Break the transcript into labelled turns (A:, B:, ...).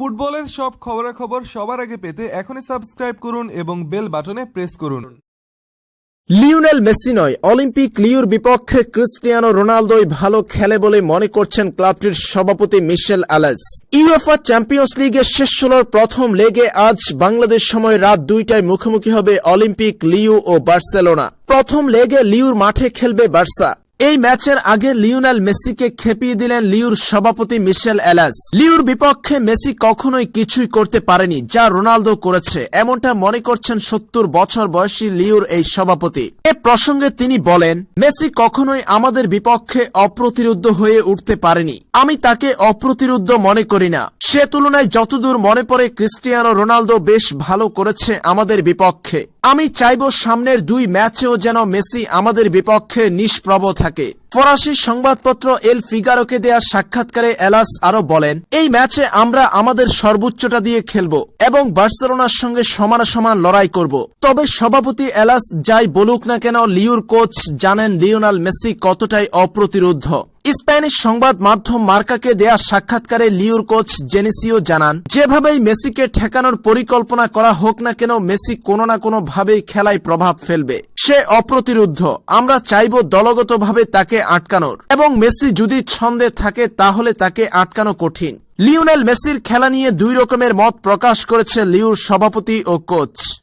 A: ফুটবলের সব খবরাখবর সবার আগে পেতে এখনই সাবস্ক্রাইব করুন এবং বেল বাটনে প্রেস করুন।
B: লিওনেল মেসি নয়, অলিম্পিক লিওর বিপক্ষে ক্রিস্টিয়ানো রোনালদোই ভালো খেলে বলে মনে করছেন ক্লাবটির সভাপতি মিশেল আলাস ইউএফা চ্যাম্পিয়ন্স লিগের শেষ ষোলোর প্রথম লেগে আজ বাংলাদেশ সময় রাত দুইটায় মুখোমুখি হবে অলিম্পিক লিউ ও বার্সেলোনা। প্রথম লেগে লিউর মাঠে খেলবে বার্সা। এই ম্যাচের আগে লিওনেল মেসিকে খেপিয়ে দিলেন লিউর সভাপতি মিশেল এলাস। লিউর বিপক্ষে মেসি কখনোই কিছুই করতে পারেনি, যা রোনালদো করেছে। এমনটা মনে করছেন সত্তর বছর বয়সী লিউর এই সভাপতি। এ প্রসঙ্গে তিনি বলেন, মেসি কখনোই আমাদের বিপক্ষে অপ্রতিরোধ হয়ে উঠতে পারেনি। আমি তাকে অপ্রতিরোধ মনে করি না। সে তুলনায় যতদূর মনে পড়ে, ক্রিস্টিয়ানো রোনালদো বেশ ভালো করেছে আমাদের বিপক্ষে। আমি চাইব সামনের দুই ম্যাচেও যেন মেসি আমাদের বিপক্ষে নিষ্প্রভ থাকে। ফরাসি সংবাদপত্র এল ফিগারোকে দেয়া সাক্ষাৎকারে এলাস আরও বলেন, এই ম্যাচে আমরা আমাদের সর্বোচ্চটা দিয়ে খেলব এবং বার্সেলোনার সঙ্গে সমান লড়াই করব। তবে সভাপতি এলাস যাই বলুক না কেন, লিওর কোচ জানেন লিওনাল মেসি কতটাই অপ্রতিরোধ। স্প্যানিশ সংবাদ মাধ্যম মার্কাকে দেয়া সাক্ষাৎকারে লিওর কোচ জেনেসিও জানান, যেভাবেই মেসিকে ঠেকানোর পরিকল্পনা করা হোক না কেন, মেসি কোনো না কোনো ভাবেই খেলায় প্রভাব ফেলবে। সে অপ্রতিরুদ্ধ। আমরা চাইব দলগতভাবে তাকে আটকানোর। এবং মেসি যদি ছন্দে থাকে, তাহলে তাকে আটকানো কঠিন। লিওনেল মেসির খেলা নিয়ে দুই রকমের মত প্রকাশ করেছে লিওর সভাপতি ও কোচ।